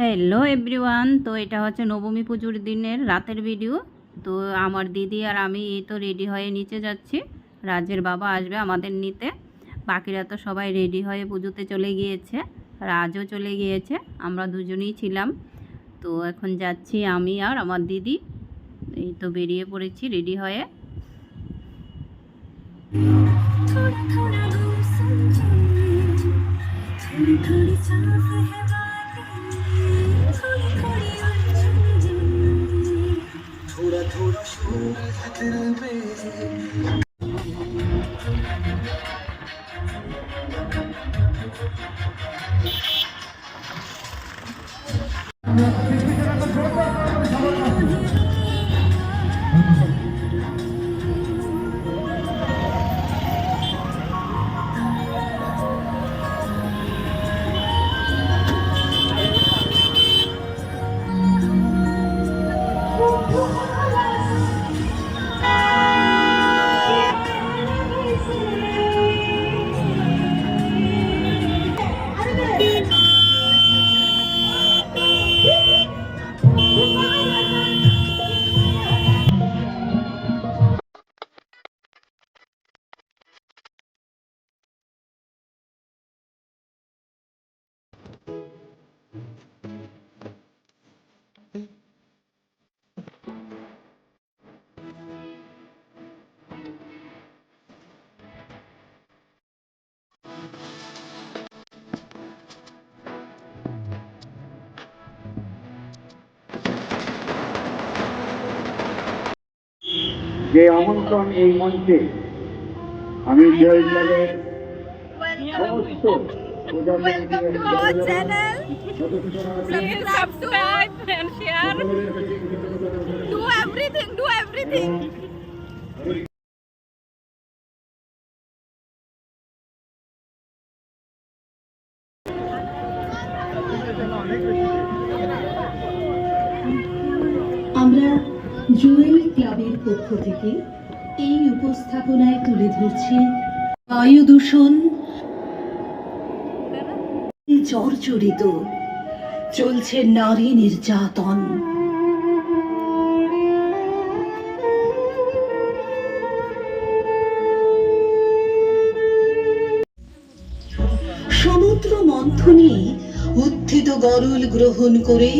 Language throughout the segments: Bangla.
হ্যালো এভরিওয়ান তো এটা হচ্ছে নবমী পুজোর দিনের রাতের ভিডিও তো আমার দিদি আর আমি এই তো রেডি হয়ে নিচে যাচ্ছি। রাজের বাবা আসবে আমাদের নিতে। বাকিরা তো সবাই রেডি হয়ে পুজোতে চলে গিয়েছে। রাজও চলে গিয়েছে। আমরা দুজনেই ছিলাম। তো এখন যাচ্ছি আমি আর আমার দিদি। এই তো বেরিয়ে পড়েছি রেডি হয়ে। যে আমন্ত্রণ এই মঞ্চে আমি জয়গুলাদের সমস্ত Welcome to our channel. Please subscribe and share. Do everything. Do everything. আমরা জুয়েল ক্লাবের পক্ষ থেকে এই উপস্থাপনায় তুলে ধরছি বায়ু দূষণ জর্জরিত। চলছে নারী নির্যাতন। সমুদ্র মন্থনে উত্থিত গরল গ্রহণ করে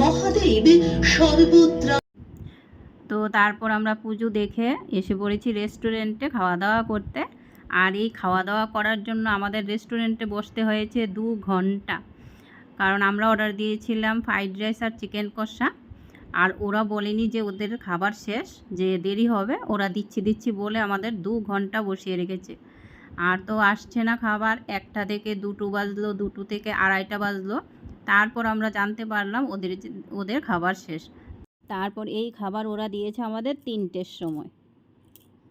মহাদেব সর্বত্র তো তারপর আমরা পুজো দেখে এসে পড়েছি রেস্টুরেন্টে খাওয়া দাওয়া করতে। আর এই খাওয়া দাওয়া করার জন্য আমাদের রেস্টুরেন্টে বসতে হয়েছে দু ঘণ্টা। কারণ আমরা অর্ডার দিয়েছিলাম ফ্রাইড রাইস আর চিকেন কষা। আর ওরা বলেনি যে ওদের খাবার শেষ, যে দেরি হবে, ওরা দিচ্ছি দিচ্ছি বলে আমাদের দু ঘণ্টা বসিয়ে রেখেছে। আর তো আসছে না খাবার, একটা থেকে দুটো বাজলো, দুটো থেকে আড়াইটা বাজলো। তারপর আমরা জানতে পারলাম ওদের ওদের খাবার শেষ। তারপর এই খাবার ওরা দিয়েছে আমাদের তিনটের সময়।